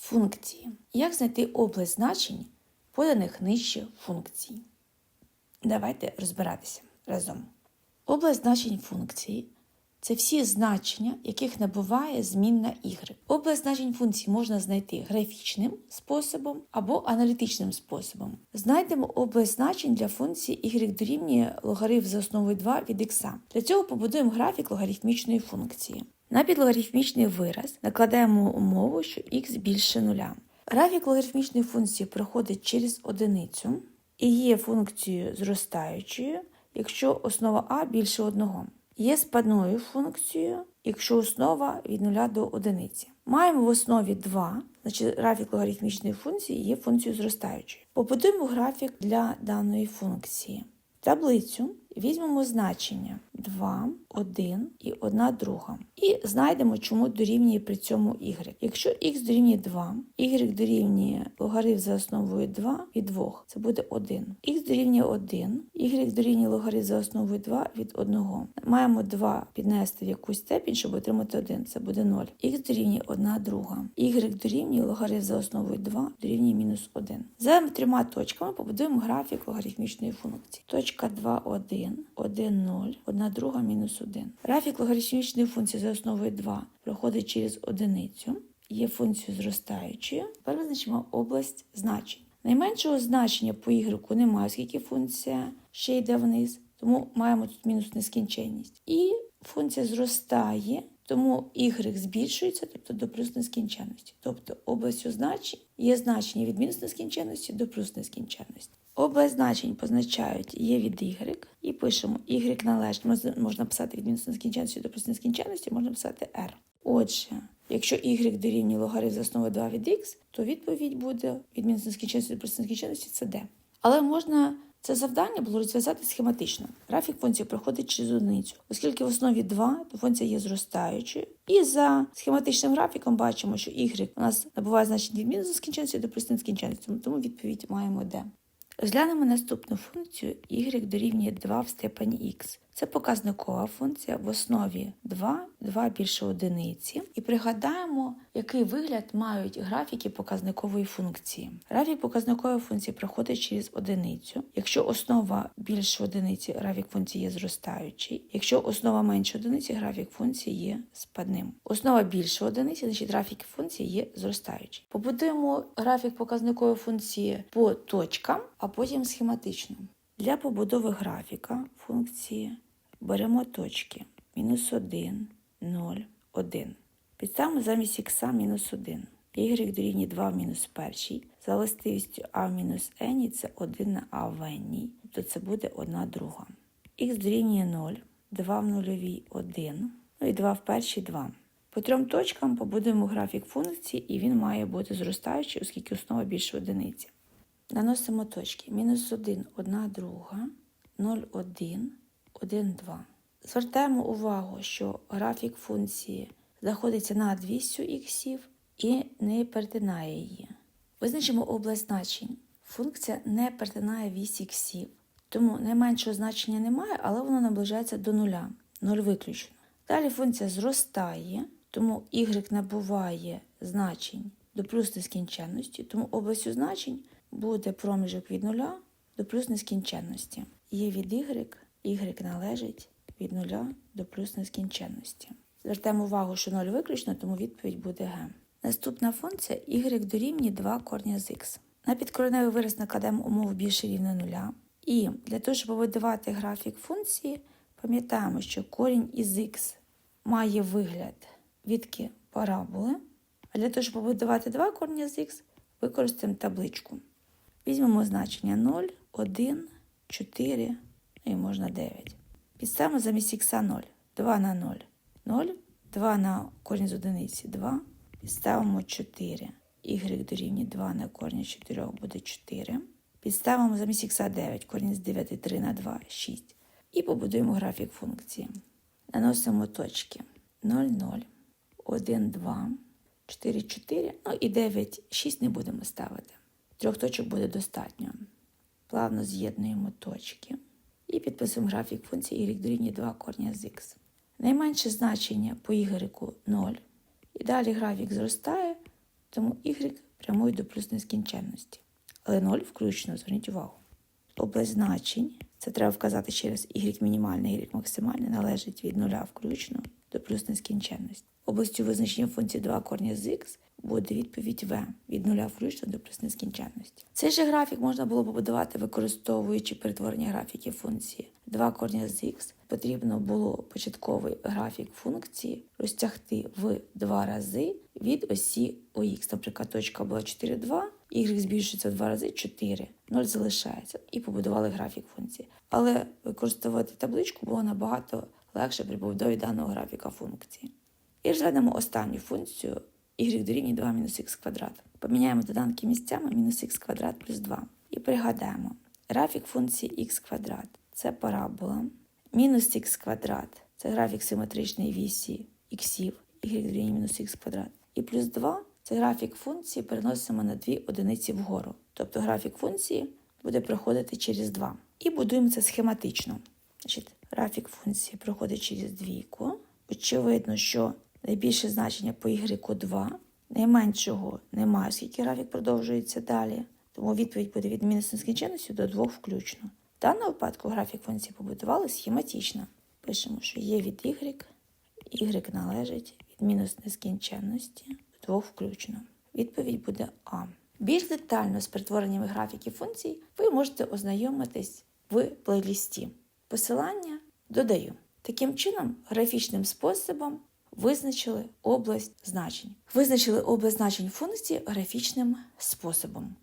Функції. Як знайти область значень поданих нижче функцій? Давайте розбиратися разом. Область значень функції це всі значення, яких набуває змінна y. Область значень функцій можна знайти графічним способом або аналітичним способом. Знайдемо область значень для функції y дорівнює логарифм за основою 2 від x. Для цього побудуємо графік логарифмічної функції. На підлогарифмічний вираз накладаємо умову, що x більше нуля. Графік логарифмічної функції проходить через одиницю і є функцією зростаючою, якщо основа а більше одного. Є спадною функцією, якщо основа від 0 до 1. Маємо в основі 2, значить графік логарифмічної функції є функцією зростаючою. Побудуємо графік для даної функції. Таблицю візьмемо значення 2, 1 і 1 друга. І знайдемо, чому дорівнює при цьому y. Якщо x дорівнює 2, y дорівнює логарифм за основою 2 від 2, це буде 1. x дорівнює 1, y дорівнює логарифм за основою 2 від 1. Маємо 2 піднести в якусь степінь, щоб отримати 1, це буде 0. x дорівнює 1 друга. y дорівнює логарифм за основою 2 дорівнює мінус 1. За трьома точками побудуємо графік логарифмічної функції. Точка 2, 1, 1, 0, 1 друга мінус 1. Графік логарифмічної функції за основою 2 проходить через одиницю, є функцією зростаючою. Тепер визначимо область значень. Найменшого значення по y немає, оскільки функція ще йде вниз, тому маємо тут мінус нескінченність. І функція зростає, тому y збільшується, тобто до плюс нескінченності. Тобто областю значень є значення від мінус нескінченності до плюс нескінченності. Область позначають є від y і пишемо y належить. Можна- писати від мінус нескінченності до плюс нескінченності, можна писати r. Отже, якщо y дорівнює логарифм за основою 2 від x, то відповідь буде від мінус нескінченності до плюс нескінченності це d. Але можна це завдання було розв'язати схематично. Графік функції проходить через одиницю. Оскільки в основі 2, то функція є зростаючою. І за схематичним графіком бачимо, що y у нас набуває значення від мінус нескінченності до плюс нескінченності, тому відповідь маємо d. Розглянемо наступну функцію y дорівнює 2 в степені x. Це показникова функція в основі 2, 2 більше одиниці. І пригадаємо, який вигляд мають графіки показникової функції. Графік показникової функції проходить через одиницю. Якщо основа більше одиниці, графік функції є зростаючий. Якщо основа менше одиниці, графік функції є спадним. Основа більше одиниці, значить графік функції є зростаючий. Побудуємо графік показникової функції по точкам, а потім схематично. Для побудови графіка функції беремо точки мінус 1, 0, 1. Підставимо замість х мінус 1. y дорівнює 2 в мінус першій. За властивістю а в мінус n це 1 на а в n, тобто це буде 1 друга. х дорівнює 0, 2 в нульовій 1, ну і 2 в першій 2. По трьом точкам побудуємо графік функції, і він має бути зростаючий, оскільки основа більше одиниці. Наносимо точки. Мінус 1, 1 друга, 0, 1, 1, 2. Звертаємо увагу, що графік функції знаходиться над вісю іксів і не перетинає її. Визначимо область значень. Функція не перетинає вісь іксів, тому найменшого значення немає, але воно наближається до нуля. 0 виключно. Далі функція зростає, тому y набуває значень до плюс нескінченності, тому областю значень буде проміжок від нуля до плюс нескінченності. Є від y, y належить від нуля до плюс нескінченності. Звертаємо увагу, що 0 виключно, тому відповідь буде г. Наступна функція y дорівнює 2 корня з х. На підкореневий вираз накладемо умову більше рівне нуля. І для того, щоб побудувати графік функції, пам'ятаємо, що корінь із х має вигляд відки параболи. А для того, щоб побудувати 2 корня з х, використаємо табличку. Візьмемо значення 0, 1, 4, ну і можна 9. Підставимо замість х 0. 2 на 0. 0. 2 на корінь з одиниці 2. Підставимо 4. Y дорівнює 2 на корінь з 4 буде 4. Підставимо замість х 9. Корінь з 9 3 на 2 6. І побудуємо графік функції. Наносимо точки 0, 0, 1, 2, 4, 4, ну і 9, 6 не будемо ставити. Трьох точок буде достатньо. Плавно з'єднуємо точки і підписуємо графік функції y дорівнює 2 корня з х. Найменше значення по y 0. І далі графік зростає, тому y прямує до плюс нескінченності. Але 0 включно, зверніть увагу. Область значень, це треба вказати через y мінімальне, y максимальне, належить від 0 включно до плюс нескінченності. Областю визначення функції 2 корня з х буде відповідь v від 0 включно до плюс нескінченності. Цей же графік можна було побудувати, використовуючи перетворення графіків функції 2 корня з х. Потрібно було початковий графік функції розтягти в два рази від осі ОХ. Наприклад, точка була 4,2, y збільшується в два рази 4, 0 залишається, і побудували графік функції. Але використовувати табличку було набагато легше при побудові даного графіка функції. І розглянемо останню функцію y дорівнює 2 мінус х квадрат. Поміняємо доданки місцями мінус х квадрат плюс 2. І пригадаємо, графік функції х квадрат це парабола. Мінус х квадрат це графік симетричної вісі іксів, y дорівнює мінус х квадрат. І плюс 2 це графік функції переносимо на дві одиниці вгору. Тобто графік функції буде проходити через 2. І будуємо це схематично. Значить, графік функції проходить через двійку. Очевидно, що найбільше значення по y 2, найменшого немає, оскільки графік продовжується далі. Тому відповідь буде від мінус нескінченності до 2 включно. В даному випадку графік функції побудували схематично. Пишемо, що є від y, y належить від мінус нескінченності до 2 включно. Відповідь буде А. Більш детально з перетвореннями графіків функцій ви можете ознайомитись в плейлісті. Посилання додаю. Таким чином, графічним способом визначили область значень. Визначили область значень функції графічним способом.